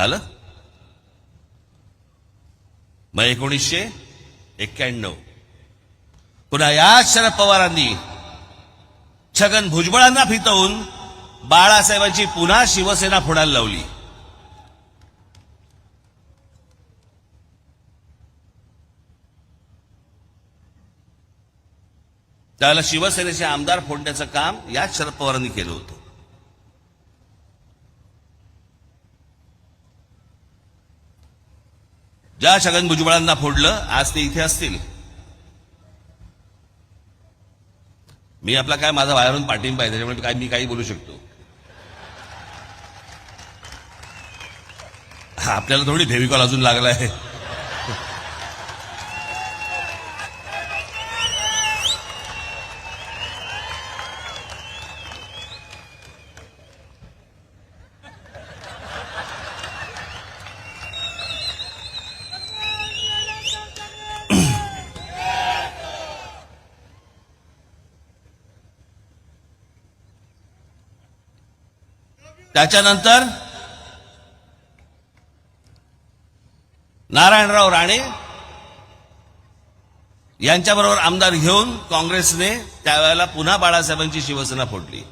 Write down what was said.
झालं? मग एकोणीसशे एक्क्याण्णव. पुन्हा याच शरद पवारांनी छगन भुजबळांना फितवून बाळासाहेबांची पुन्हा शिवसेना फोडायला लावली. त्यावेळेला शिवसेनेचे आमदार फोडण्याचं काम याच शरद पवारांनी केलं होतं. ज्या छगन भुजबळांना फोडलं आज ते इथे असतील. मी आपला काय माझा बाहेरून पाठिंबा आहे त्याच्यामुळे काय मी काही बोलू शकतो. हा, आपल्याला थोडी फेविकॉल अजून लागला आहे त्याच्यानंतर नारायणराव राणे यांच्याबरोबर आमदार घेऊन काँग्रेसने त्यावेळेला पुन्हा बाळासाहेबांची शिवसेना फोडली.